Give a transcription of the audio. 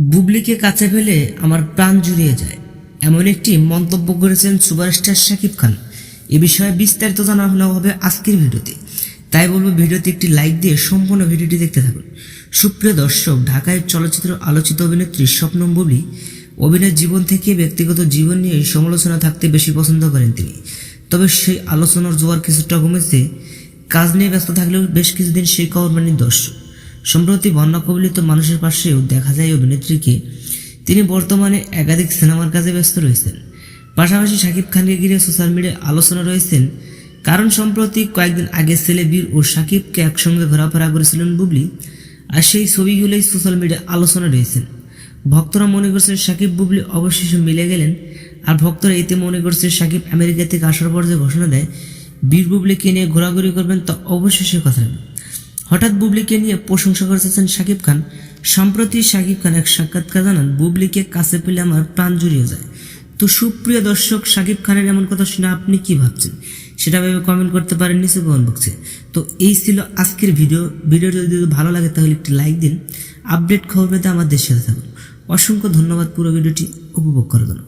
বুবলিকে কাছে ফেলে আমার প্রাণ জুড়িয়ে যায়। এমন একটি মন্তব্য করেছেন সুপারস্টার শাকিব খান। এ বিষয়ে বিস্তারিত জানা হলে হবে আজকের ভিডিওতে। তাই বলব ভিডিওতে একটি লাইক দিয়ে সম্পূর্ণ ভিডিওটি দেখতে থাকুন। সুপ্রিয় দর্শক, ঢাকায় চলচ্চিত্র আলোচিত অভিনেত্রী স্বপ্ন বুবলি অভিনয় জীবন থেকে ব্যক্তিগত জীবন নিয়ে সমালোচনা থাকতে বেশি পছন্দ করেন তিনি। তবে সেই আলোচনার জোয়ার কিছুটা কমেছে। কাজ নিয়ে ব্যস্ত থাকলেও বেশ কিছুদিন সেই খবর মানেন দর্শক। সম্প্রতি বন্যা কবলিত মানুষের পাশেও দেখা যায় অভিনেত্রীকে, তিনি বর্তমানে একাধিক সিনেমার কাজে ব্যস্ত রয়েছেন। পাশাপাশি শাকিব খানকে ঘিরে সোশ্যাল মিডিয়ায় আলোচনা রয়েছেন। কারণ সম্প্রতি কয়েকদিন আগে সেলেবির ও শাকিবকে একসঙ্গে ঘোরাফেরা করেছিলেন বুবলি, আর সেই ছবিগুলোই সোশ্যাল মিডিয়ায় আলোচনা রয়েছেন। ভক্তরা মনে করছেন সাকিব বুবলি অবশেষে মিলে গেলেন, আর ভক্তরা এতে মনে করছে সাকিব আমেরিকা থেকে আসার পর যে ঘোষণা দেয়, বীর বুবলিকে নিয়ে ঘোরাঘুরি করবেন তা অবশেষে কথা হঠাৎ বুবলিকে নিয়ে প্রশংসা করেছেন শাকিব খান। সম্প্রতি শাকিব খান এক সাক্ষাৎকার জানান, বুবলিকে কাছে পেলে আমার প্রাণ জুড়িয়ে যায়। তো সুপ্রিয় দর্শক শাকিব খানের এমন কথা শুনে আপনি কি ভাবছেন? সেটা ভেবে কমেন্ট করতে পারেন নিচে কমেন্ট বক্সে তো এই ছিল আজকের ভিডিও। ভিডিওটি যদি ভালো লাগে তাহলে একটি লাইক দিন। আপডেট খবর পেতে আমার দেশের সাথে থাকুন। অসংখ্য ধন্যবাদ পুরো ভিডিওটি উপভোগ করার জন্য